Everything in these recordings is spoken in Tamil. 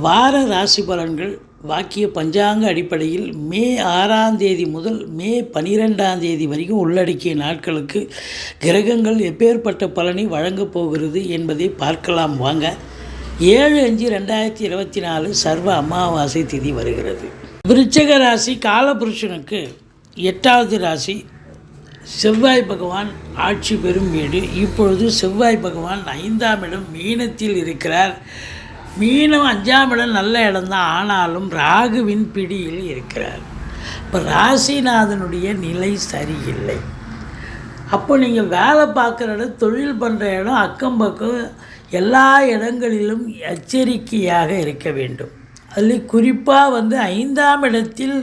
வார ராசி பலன்கள் வாக்கிய பஞ்சாங்க அடிப்படையில் மே ஆறாம் தேதி முதல் மே பனிரெண்டாம் தேதி வரைக்கும் உள்ளடக்கிய நாட்களுக்கு கிரகங்கள் எப்பேற்பட்ட பலனை வழங்கப் போகிறது என்பதை பார்க்கலாம் வாங்க. ஏழு அஞ்சு ரெண்டாயிரத்தி இருபத்தி நாலு சர்வ அமாவாசை திதி வருகிறது. விருச்சக ராசி காலபுருஷனுக்கு எட்டாவது ராசி. செவ்வாய் பகவான் ஆட்சி பெறும் வீடு. இப்பொழுது செவ்வாய் பகவான் ஐந்தாம் இடம் மீனத்தில் இருக்கிறார். மீனம் அஞ்சாம் இடம் நல்ல இடம்தான். ஆனாலும் ராகுவின் பிடியில் இருக்கிறார். இப்போ ராசிநாதனுடைய நிலை சரியில்லை. அப்போ நீங்கள் வேலை பார்க்குற இடம் தொழில் பண்ணுற இடம் அக்கம் பக்கம் எல்லா இடங்களிலும் எச்சரிக்கையாக இருக்க வேண்டும். அதில் குறிப்பாக வந்து ஐந்தாம் இடத்தில்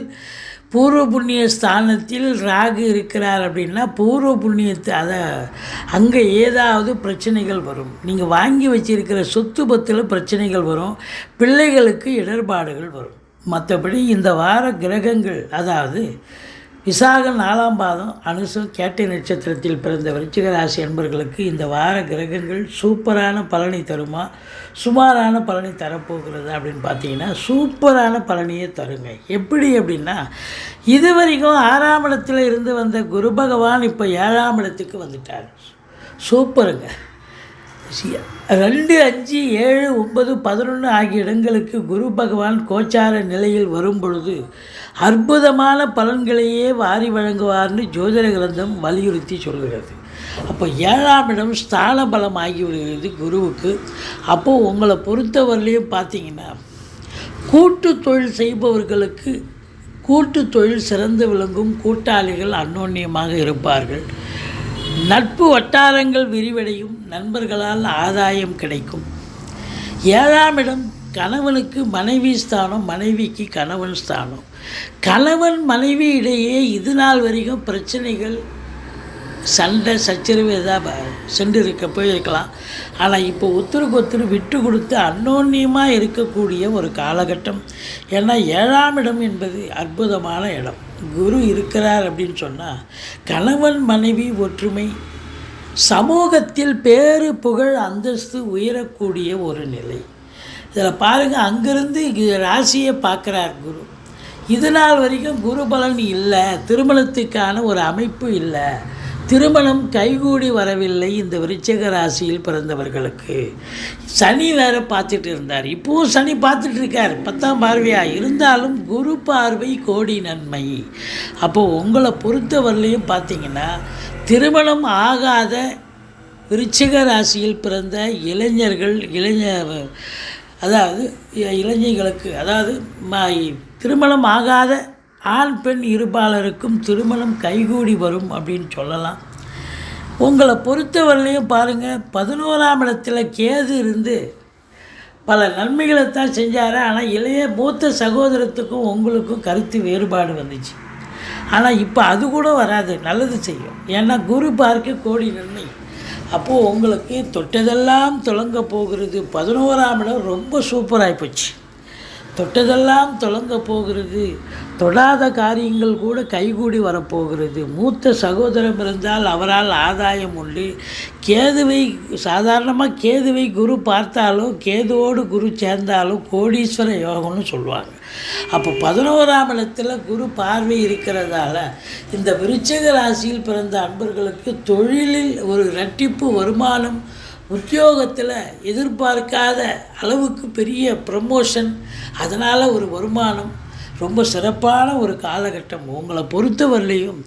பூர்வ புண்ணிய ஸ்தானத்தில் ராகு இருக்கிறார் அப்படின்னா பூர்வ புண்ணியத்தை அதை அங்கே ஏதாவது பிரச்சனைகள் வரும். நீங்கள் வாங்கி வச்சிருக்கிற சொத்து பத்தில் பிரச்சனைகள் வரும். பிள்ளைகளுக்கு இடர்பாடுகள் வரும். மற்றபடி இந்த வார கிரகங்கள் அதாவது விசாக நாலாம் பாதம் அனுசம் கேட்டை நட்சத்திரத்தில் பிறந்த விருச்சிக ராசி அன்பர்களுக்கு இந்த வார கிரகங்கள் சூப்பரான பலனை தருமா? சுமாரான பலனை தரப்போகிறது அப்படின்னு பார்த்தீங்கன்னா சூப்பரான பலனையே தருங்க. எப்படி அப்படின்னா இது வரைக்கும் ஆறாம் இடத்துல இருந்து வந்த குரு பகவான் இப்போ ஏழாம் இடத்துக்கு வந்துட்டார். சூப்பருங்க. ரெண்டு அஞ்சு ஏழு ஒன்பது பதினொன்று ஆகிய இடங்களுக்கு குரு பகவான் கோச்சார நிலையில் வரும் பொழுது அற்புதமான பலன்களையே வாரி வழங்குவார்னு ஜோதிட கிரந்தம் வலியுறுத்தி சொல்கிறது. அப்போ ஏழாம் இடம் ஸ்தான பலம் ஆகி விடுகிறது குருவுக்கு. அப்போது உங்களை பொறுத்தவரையிலையும் பார்த்தீங்கன்னா கூட்டு தொழில் செய்பவர்களுக்கு கூட்டு தொழில் சிறந்து விளங்கும் கூட்டாளிகள் அன்னோன்யமாக இருப்பார்கள். நட்பு வட்டாரங்கள் விரிவடையும் நண்பர்களால் ஆதாயம் கிடைக்கும். ஏழாம் இடம் கணவனுக்கு மனைவி ஸ்தானம் மனைவிக்கு கணவன் ஸ்தானம். கணவன் மனைவி இடையே இது நாள் வரைக்கும் பிரச்சனைகள் சண்டை சச்சரவு எதாவது சென்று இருக்க போயிருக்கலாம். ஆனால் இப்போ ஒத்துருக்கு ஒத்துரு விட்டு கொடுத்து அன்னோன்யமாக இருக்கக்கூடிய ஒரு காலகட்டம். ஏன்னா ஏழாம் இடம் என்பது அற்புதமான இடம். குரு இருக்கிறார் அப்படின்னு சொன்னால் கணவன் மனைவி ஒற்றுமை சமூகத்தில் பேரு புகழ் அந்தஸ்து உயரக்கூடிய ஒரு நிலை. இதில் பாருங்கள் அங்கேருந்து ராசியை பார்க்குறார் குரு. இது நாள் வரைக்கும் குரு பலன் இல்லை திருமணத்துக்கான ஒரு அமைப்பு இல்லை. திருமணம் கைகூடி வரவில்லை இந்த விருச்சிக ராசியில் பிறந்தவர்களுக்கு. சனி வேற பார்த்துட்டு இருந்தார். இப்போவும் சனி பார்த்துட்டு இருக்கார். பத்தாம் பார்வையாக இருந்தாலும் குரு பார்வை கோடி நன்மை. அப்போது உங்களை பொறுத்தவரையிலையும் பார்த்தீங்கன்னா திருமணம் ஆகாத விருச்சிக ராசியில் பிறந்த இளைஞர்கள் இளைஞ அதாவது இளைஞர்களுக்கு அதாவது திருமணம் ஆகாத ஆண் பெண் இருபாலருக்கும் திருமணம் கைகூடி வரும் அப்படின்னு சொல்லலாம். உங்களை பொறுத்தவரையிலையும் பாருங்கள் பதினோராம் இடத்துல கேது இருந்து பல நன்மைகளை தான் செஞ்சார். ஆனால் இளைய மூத்த சகோதரத்துக்கும் உங்களுக்கும் கருத்து வேறுபாடு வந்துச்சு. ஆனால் இப்போ அது கூட வராது நல்லது செய்யும். ஏன்னா குரு பார்க்க கோடி நன்மை. அப்போது உங்களுக்கு தொட்டதெல்லாம் தொடங்க போகிறது. பதினோராம் இடம் ரொம்ப சூப்பராகி போச்சு. தொட்டதெல்லாம் தொடங்க போகிறது. தொடாத காரியங்கள் கூட கைகூடி வரப்போகிறது. மூத்த சகோதரம் இருந்தால் அவரால் ஆதாயம் உண்டு. கேதுவை சாதாரணமாக கேதுவை குரு பார்த்தாலும் கேதுவோடு குரு சேர்ந்தாலும் கோடீஸ்வர யோகம்னு சொல்லுவாங்க. அப்போ பதினோராம் இடத்துல குரு பார்வை இருக்கிறதால இந்த விருச்சிக ராசியில் பிறந்த அன்பர்களுக்கு தொழிலில் ஒரு இரட்டிப்பு வருமானம் உத்தியோகத்தில் எதிர்பார்க்காத அளவுக்கு பெரிய ப்ரமோஷன் அதனால் ஒரு வருமானம் ரொம்ப சிறப்பான ஒரு காலகட்டம். உங்களை பொறுத்தவரையிலையும்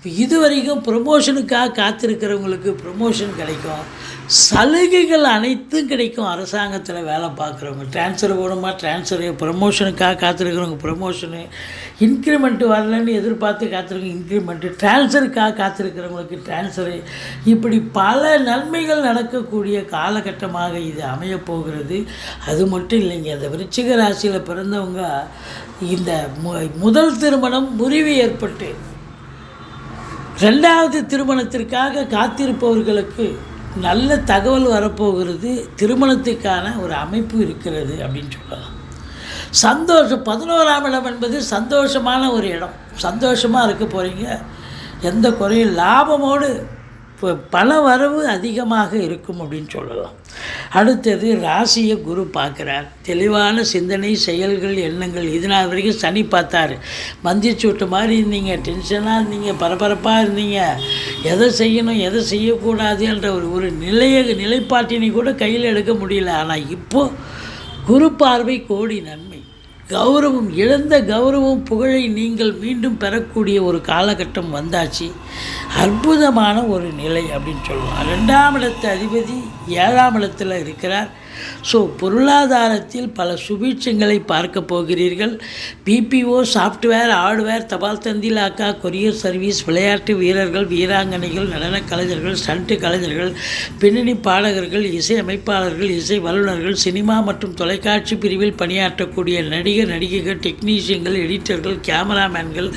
இப்போ இது வரைக்கும் ப்ரொமோஷனுக்காக காத்திருக்கிறவங்களுக்கு ப்ரொமோஷன் கிடைக்கும். சலுகைகள் அனைத்தும் கிடைக்கும். அரசாங்கத்தில் வேலை பார்க்குறவங்க. ட்ரான்ஸ்ஃபர் போகணுமா ட்ரான்ஸ்ஃபரு ப்ரொமோஷனுக்காக காத்திருக்கிறவங்க ப்ரொமோஷனு இன்க்ரிமெண்ட்டு வரலன்னு எதிர்பார்த்து காத்திருக்க இன்க்ரிமெண்ட்டு ட்ரான்ஸ்ஃபருக்காக காத்திருக்கிறவங்களுக்கு ட்ரான்ஸ்ஃபரு இப்படி பல நன்மைகள் நடக்கக்கூடிய காலகட்டமாக இது அமையப்போகிறது அது மட்டும் இல்லைங்க. இந்த விருச்சிக ராசியில் பிறந்தவங்க இந்த மு முதல் திருமணம் முறிவு ஏற்பட்டு ரெண்டாவது திருமணத்திற்காக காத்திருப்பவர்களுக்கு நல்ல தகவல் வரப்போகிறது. திருமணத்துக்கான ஒரு அமைப்பு இருக்கிறது அப்படின்னு சொல்லலாம். சந்தோஷம் பதினோராம் இடம் என்பது சந்தோஷமான ஒரு இடம். சந்தோஷமாக இருக்க போகிறீங்க எந்த குறையும் லாபமோடு இப்போ பல வரவு அதிகமாக இருக்கும் அப்படின்னு சொல்லலாம். அடுத்தது ராசியை குரு பார்க்குறார். தெளிவான சிந்தனை செயல்கள் எண்ணங்கள். இதனால் வரைக்கும் சனி பார்த்தாரு. மந்திச்சூட்டு மாதிரி இருந்தீங்க. டென்ஷனாக இருந்தீங்க. பரபரப்பாக இருந்தீங்க. எதை செய்யணும் எதை செய்யக்கூடாது என்ற ஒரு ஒரு நிலைய நிலைப்பாட்டினை கூட கையில் எடுக்க முடியல. ஆனால் இப்போது குரு பார்வை கோடி நன்மை. கௌரவம் இழந்த கௌரவம் புகழை நீங்கள் மீண்டும் பெறக்கூடிய ஒரு காலகட்டம் வந்தாச்சு. அற்புதமான ஒரு நிலை அப்படின்னு சொல்லுவோம். ரெண்டாம் இடத்து அதிபதி ஏழாம் இடத்தில் இருக்கிறார். ஸோ பொருளாதாரத்தில் பல சுபீட்சங்களை பார்க்க போகிறீர்கள். பிபிஓ சாஃப்ட்வேர் ஹார்ட்வேர் தபால் தந்திலாக்கா கொரியர் சர்வீஸ் விளையாட்டு வீரர்கள் வீராங்கனைகள் நடனக் கலைஞர்கள் ஸ்டண்ட் கலைஞர்கள் பின்னணி பாடகர்கள் இசை அமைப்பாளர்கள் இசை வல்லுநர்கள் சினிமா மற்றும் தொலைக்காட்சி பிரிவில் பணியாற்றக்கூடிய நடிகர் நடிகைகள் டெக்னீஷியன்கள் எடிட்டர்கள் கேமராமேன்கள்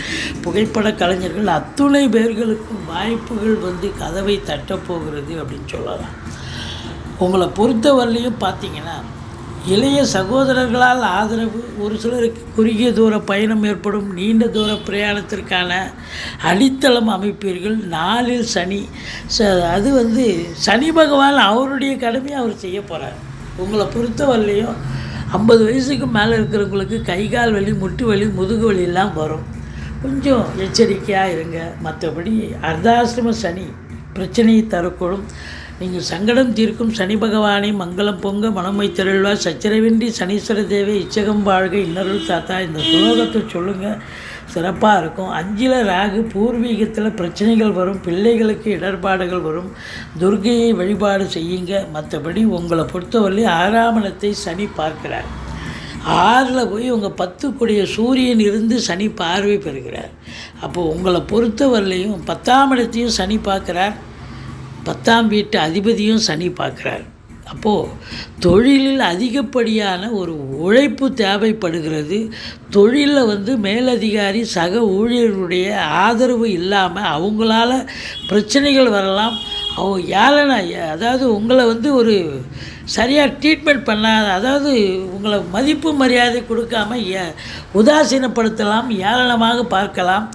புகைப்பட கலைஞர்கள் அத்துணை பேர்களுக்கும் வாய்ப்புகள் வந்து கதவை தட்டப்போகிறது அப்படின்னு சொல்லலாம். உங்களை பொறுத்தவரையிலையும் பார்த்தீங்கன்னா இளைய சகோதரர்களால் ஆதரவு ஒரு சிலருக்கு குறுகிய தூர பயணம் ஏற்படும் நீண்ட தூர பிரயாணத்திற்கான அடித்தளம் அமைப்பீர்கள். நாளில் சனி ச அது வந்து சனி பகவான் அவருடைய கடமையை அவர் செய்ய போகிறார் உங்களை பொறுத்தவரையிலையும் ஐம்பது வயசுக்கு மேலே இருக்கிறவங்களுக்கு கை கால் வலி முட்டு வலி முதுகு வலியெல்லாம் வரும். கொஞ்சம் எச்சரிக்கையாக இருங்க. மற்றபடி அர்த்தாசிரம சனி பிரச்சனையை தரக்கூடும். நீங்கள் சங்கடம் தீர்க்கும் சனி பகவானை மங்களம் பொங்க மனமை திரழ்வா சச்சரவின்றி சனீஸ்வர தேவை இச்சகம் வாழ்க இன்னருள் தாத்தா இந்த சுலோகத்தை சொல்லுங்கள் சிறப்பாக இருக்கும். அஞ்சில் ராகு பூர்வீகத்தில் பிரச்சனைகள் வரும் பிள்ளைகளுக்கு இடர்பாடுகள் வரும். துர்கையை வழிபாடு செய்யுங்க. மற்றபடி உங்களை பொறுத்தவரை ஆறாம் சனி பார்க்கிறார். ஆறில் போய் உங்கள் பத்துக்குடைய சூரியன் இருந்து சனி பார்வை பெறுகிறார். அப்போது உங்களை பொறுத்தவரையிலையும் பத்தாம் இடத்தையும் சனி பார்க்குறார். பத்தாம் வீட்டு அதிபதியும் சனி பார்க்குறார். அப்போது தொழிலில் அதிகப்படியான ஒரு உழைப்பு தேவைப்படுகிறது. தொழிலில் வந்து மேலதிகாரி சக ஊழியர்களுடைய ஆதரவு இல்லாமல் அவங்களால பிரச்சனைகள் வரலாம். அவங்க ஏழனை அதாவது உங்களை வந்து ஒரு சரியாக ட்ரீட்மெண்ட் பண்ணாத அதாவது உங்களை மதிப்பு மரியாதை கொடுக்காம ஏ உதாசீனப்படுத்தலாம் ஏளனமாக பார்க்கலாம்.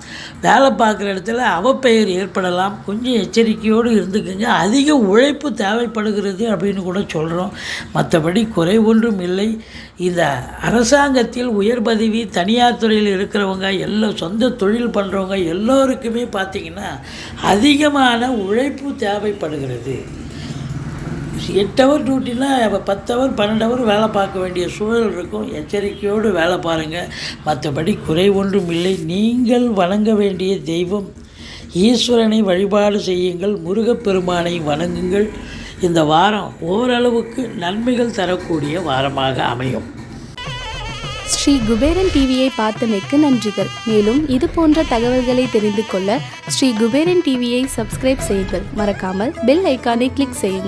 வேலை பார்க்குற இடத்துல அவப்பெயர் ஏற்படலாம். கொஞ்சம் எச்சரிக்கையோடு இருந்துக்குங்க. அதிக உழைப்பு தேவைப்படுகிறது அப்படின்னு கூட சொல்கிறோம் மற்றபடி குறை ஒன்றும் இல்லை. இந்த அரசாங்கத்தில் உயர் பதவி தனியார் துறையில் இருக்கிறவங்க எல்லாம் சொந்த தொழில் பண்ணுறவங்க எல்லோருக்குமே பார்த்திங்கன்னா அதிகமான உழைப்பு தேவைப்படுகிறது. எட்டு ஹவர் டியூட்டினா பத்து ஹவர் பன்னெண்டு ஹவர் வேலை பார்க்க வேண்டிய சூழல் இருக்கும். எச்சரிக்கையோடு வேலை பாருங்கள் மற்றபடி குறை ஒன்றும் இல்லை. நீங்கள் வணங்க வேண்டிய தெய்வம். ஈஸ்வரனை வழிபாடு செய்யுங்கள். முருகப்பெருமானை வணங்குங்கள். இந்த வாரம் ஓரளவுக்கு நன்மைகள் தரக்கூடிய வாரமாக அமையும். ஸ்ரீ குபேரன் டிவியை பார்த்தமைக்கு நன்றிகள். மேலும் இது போன்ற தகவல்களை தெரிந்து கொள்ள ஸ்ரீ குபேரன் டிவியை சப்ஸ்கிரைப் செய்யுங்கள். மறக்காமல் பெல் ஐக்கானை கிளிக் செய்யுங்கள்.